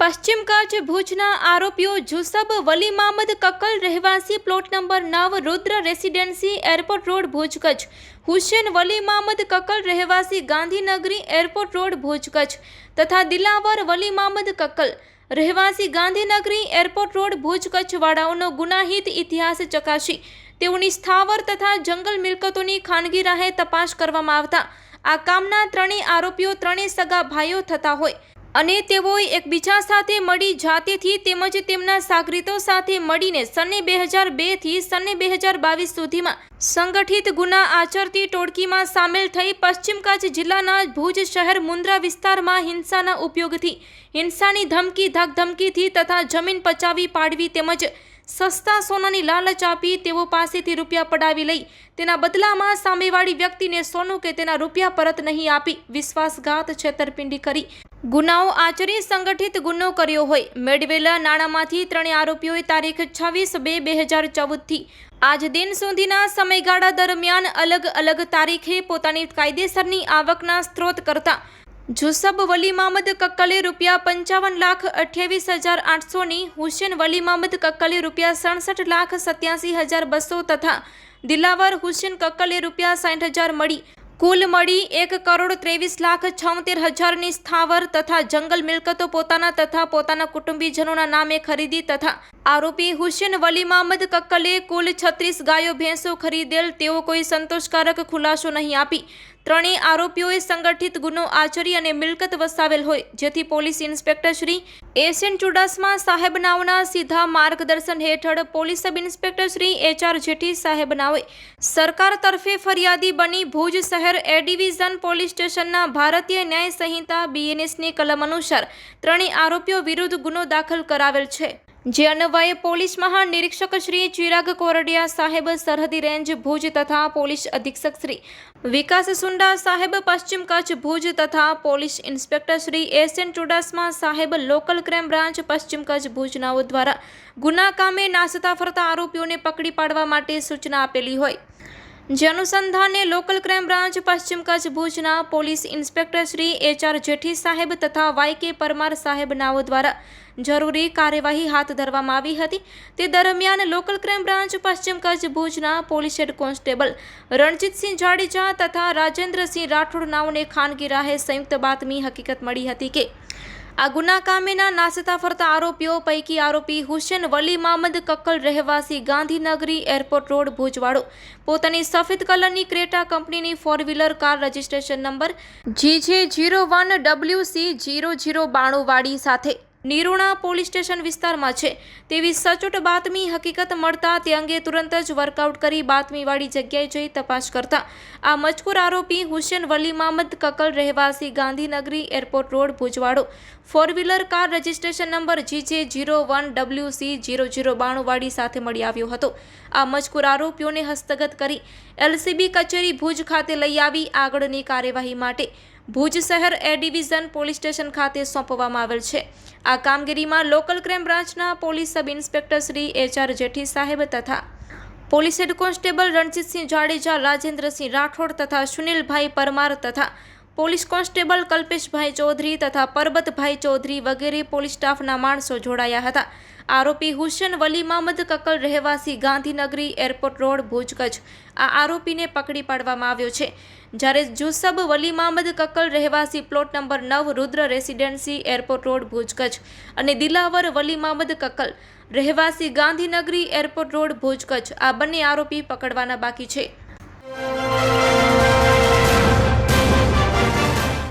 પશ્ચિમ કચ્છ ભુજના આરોપીઓ જુસબ વલી મામદ કક્કલ રહેવાસી પ્લોટ નંબર નવ Rudra residency airport road Bhuj Kutch. Husen Wali Mamad Kakkal રહેવાસી ગાંધીનગરી એરપોર્ટ રોડ ભુજ કચ્છ. તથા દિલાવર વલી મામદ કક્કલ રહેવાસી ગાંધીનગરી એરપોર્ટ રોડ ભુજ કચ્છ વાળાઓનો ગુનાહિત ઇતિહાસ ચકાસી. તેઓની સ્થાવર તથા જંગલ મિલકતોની ખાનગી રાહે તપાસ કરવામાં આવતા આ કામના ત્રણેય આરોપીઓ ત્રણેય સગા ભાઈઓ થતા હોય અને તેઓએ એકબીજા સાથે મળી જાતેથી તેમજ તેમના સાગરીતો સાથે મળીને સને બે હજાર બેથી સને બે હજાર બાવીસ સુધીમાં સંગઠિત ગુના આચરતી ટોળકીમાં સામેલ થઈ પશ્ચિમ કચ્છ જિલ્લાના ભુજ શહેર મુન્દ્રા વિસ્તારમાં હિંસાના ઉપયોગથી, હિંસાની ધમકી ધમકીથી તથા જમીન પચાવી પાડવી તેમજ સસ્તા સોનાની લાલચ આપી તેઓ પાસેથી રૂપિયા પડાવી લઈ તેના બદલામાં સામેવાળી વ્યક્તિને સોનું કે તેના રૂપિયા પરત નહીં આપી વિશ્વાસઘાત છેતરપિંડી કરી. ગુનાઓ આચરી સંગઠિત ગુનો કર્યો હોય. મેળવેલા નાણાંમાંથી ત્રણેય આરોપીઓએ તારીખ છવ્વીસ બે બે હજાર ચૌદથી આજ દિન સુધીના સમયગાળા દરમિયાન અલગ અલગ તારીખે પોતાની કાયદેસરની આવકના સ્ત્રોત કરતા જુસબ વલી મામદ કક્કલે રૂપિયા પંચાવન લાખ અઠ્યાવીસ હજાર આઠસોની હુસેન વલી મામદ કક્કલે રૂપિયા સડસઠ લાખ સત્યાસી હજાર બસો તથા દિલાવર હુસેન કક્કલે રૂપિયા સાઠ હજાર મળી. કુલ મળી એક કરોડ ત્રેવીસ લાખ છોતેર હજારની સ્થાવર તથા જંગલ મિલકતો પોતાના તથા પોતાના કુટુંબીજનોના નામે ખરીદી તથા આરોપી હુસેન વલી મામદ કક્કલે કુલ છત્રીસ ગાયો ભેંસો ખરીદેલ તેઓ કોઈ સંતોષકારક ખુલાસો નહીં આપી. ત્રણેય આરોપીઓએ સંગઠિત ગુનો આચરી અને મિલકત વસાવેલ હોય, જેથી police inspector Shri S N Chudasama સાહેબ નાઓના સીધા માર્ગદર્શન હેઠળ police sub inspector Shri H R Jethi સાહેબ નાઓએ સરકાર તરફે ફરિયાદી બની ભુજ શહેર એ ડિવિઝન પોલીસ સ્ટેશનના ભારતીય ન્યાય સંહિતા બીએનએસની કલમ અનુસાર ત્રણેય આરોપીઓ વિરુદ્ધ ગુનો દાખલ કરાવેલ છે. જે અન્વયે પોલીસ મહાનિરીક્ષક શ્રી ચિરાગ કોરડિયા સાહેબ સરહદી રેન્જ ભુજ તથા પોલીસ અધિક્ષક શ્રી વિકાસ સુંડા સાહેબ પશ્ચિમ કચ્છ ભુજ તથા police inspector Shri S N Chudasama સાહેબ લોકલ ક્રાઇમ બ્રાન્ચ પશ્ચિમ કચ્છ ભુજનાઓ દ્વારા ગુના કામે નાસતા ફરતા આરોપીઓને પકડી પાડવા માટે સૂચના આપેલી હોય. જે અનુસંધાને લોકલ ક્રાઇમ બ્રાન્ચ, પશ્ચિમ કચ્છ ભુજના police inspector Shri H R Jethi સાહેબ તથા વાય કે પરમાર સાહેબ નાઓ દ્વારા જરૂરી કાર્યવાહી હાથ ધરવામાં આવી હતી. તે દરમિયાન લોકલ ક્રાઇમ બ્રાન્ચ, પશ્ચિમ કચ્છ ભુજના police head constable Ranjitsinh Jadeja તથા રાજેન્દ્રસિંહ રાઠોડ નાઓને ખાનગી રાહે સંયુક્ત બાતમી હકીકત મળી હતી કે આ ગુના કામેના નાસતા ફરતા આરોપીઓ પૈકી આરોપી હુસેન વલી મામદ કક્કલ રહેવાસી ગાંધીનગરી એરપોર્ટ રોડ ભુજવાડો પોતાની સફેદ કલરની ક્રેટા કંપનીની four wheeler car registration number G J zero one W C zero zero બાણું વાળી સાથે નિરુણા પોલીસ સ્ટેશન વિસ્તારમાં છે. તેવી સચોટ બાતમી હકીકત મળતા તે અંગે તુરંત જ વર્કઆઉટ કરી બાતમીવાળી જગ્યાએ જઈ તપાસ કરતા. આ મજકૂર આરોપી હુસેન વલી મામદ કકલ રહેવાસી Gandhinagari airport road, ભુજવાડો. Four wheeler car registration number G J zero one W C zero zero બાણુંવાળી સાથે મળી આવ્યો હતો. આ મજકૂર આરોપીઓને હસ્તગત કરી એલસીબી કચેરી ભુજ ખાતે લઈ આવી આગળની કાર્યવાહી માટે. ભુજ શહેર એ ડિવિઝન પોલીસ સ્ટેશન ખાતે સોંપવામાં આવેલ છે. આ કામગીરીમાં લોકલ ક્રાઇમ બ્રાન્ચના police sub inspector Shri H R Jethi સાહેબ તથા police head constable Ranjitsinh Jadeja, Rajendrasinh Rathod તથા સુનિલભાઈ પરમાર તથા પોલીસ કોન્સ્ટેબલ કલ્પેશભાઈ ચૌધરી તથા પરબતભાઈ ચૌધરી વગેરે પોલીસ સ્ટાફના માણસો જોડાયા હતા. આરોપી હુસેન વલી મામદ કક્કલ રહેવાસી ગાંધીનગરી એરપોર્ટ રોડ ભુજ કચ્છ આ આરોપીને પકડી પાડવામાં આવ્યો છે. જ્યારે જુસબ વલી મામદ કક્કલ રહેવાસી પ્લોટ નંબર નવ, Rudra residency, airport road Bhuj Kutch અને દિલાવર વલી મામદ કક્કલ રહેવાસી ગાંધીનગરી એરપોર્ટ રોડ ભુજ કચ્છ આ બંને આરોપી પકડવાના બાકી છે.